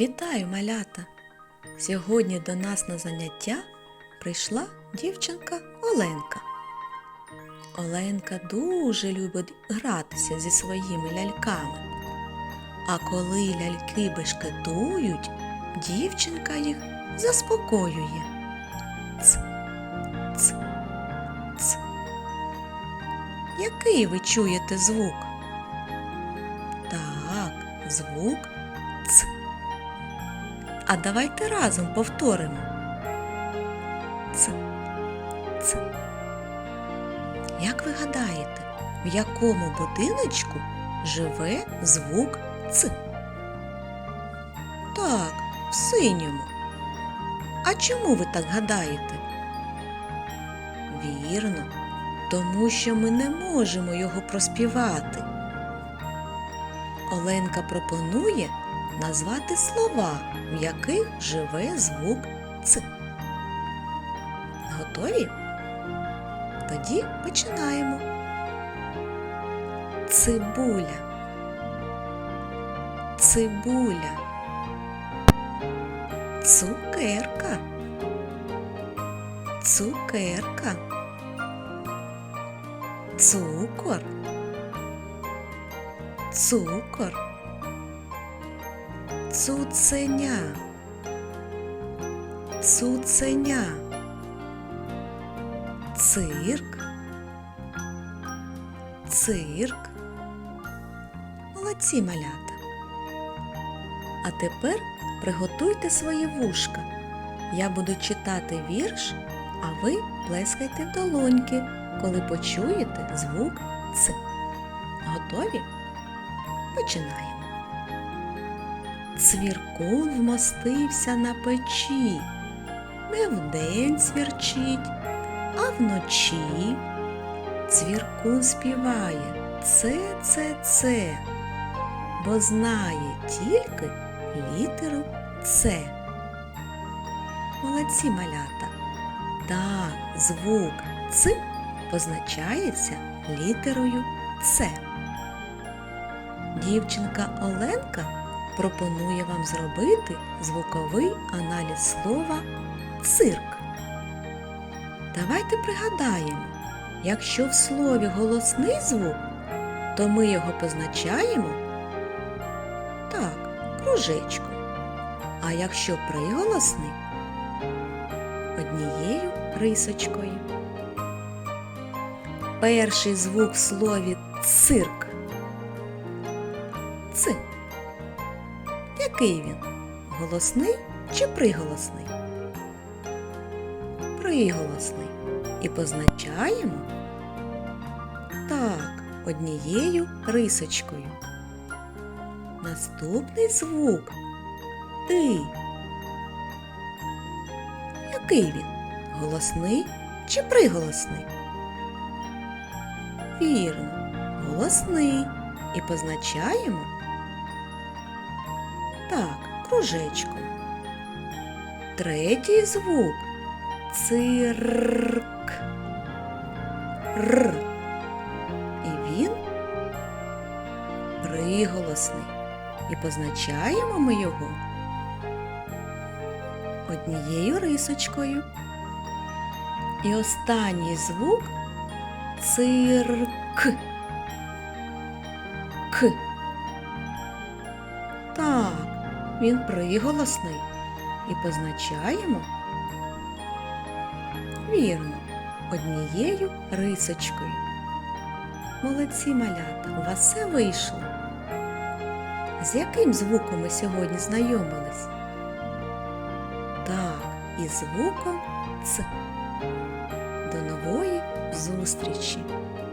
Вітаю, малята! Сьогодні до нас на заняття прийшла дівчинка Оленка. Оленка дуже любить гратися зі своїми ляльками. А коли ляльки бешкетують, дівчинка їх заспокоює. Ц, ц, ц. Який ви чуєте звук? Так, звук. А давайте разом повторимо. Ц, ц. Як ви гадаєте, в якому будиночку живе звук ц? Так, в синьому. А чому ви так гадаєте? Вірно, тому що ми не можемо його проспівати. Оленка пропонує назвати слова, в яких живе звук Ц. Готові? Тоді починаємо. Цибуля. Цибуля. Цукерка. Цукерка. Цукор. Цукор. Цуценя. Цуценя. Цирк. Цирк. Молодці малята. А тепер приготуйте свої вушка. Я буду читати вірш, а ви плескайте в долоньки, коли почуєте звук Ц. Готові? Починаємо. Цвіркун вмостився на печі, не вдень свірчить, а вночі. Цвіркун співає це, це, це, бо знає тільки літеру С. Молодці малята. Так, звук Ц позначається літерою С. Дівчинка Оленка пропонує вам зробити звуковий аналіз слова цирк. Давайте пригадаємо, якщо в слові голосний звук, то ми його позначаємо так, кружечком. А якщо приголосний однією рисочкою. Перший звук в слові цирк. Який він? Голосний чи приголосний? Приголосний. І позначаємо так, однією рисочкою. Наступний звук И. Який він? Голосний чи приголосний? Вірно, голосний. І позначаємо так, кружечком. Третій звук цирк. Р. І він приголосний. І позначаємо ми його однією рисочкою. І останній звук цирк. К. Так, він приголосний. І позначаємо вірно, однією рисочкою. Молодці малята, у вас все вийшло. З яким звуком ми сьогодні знайомились? Так, із звуком Ц. До нової зустрічі!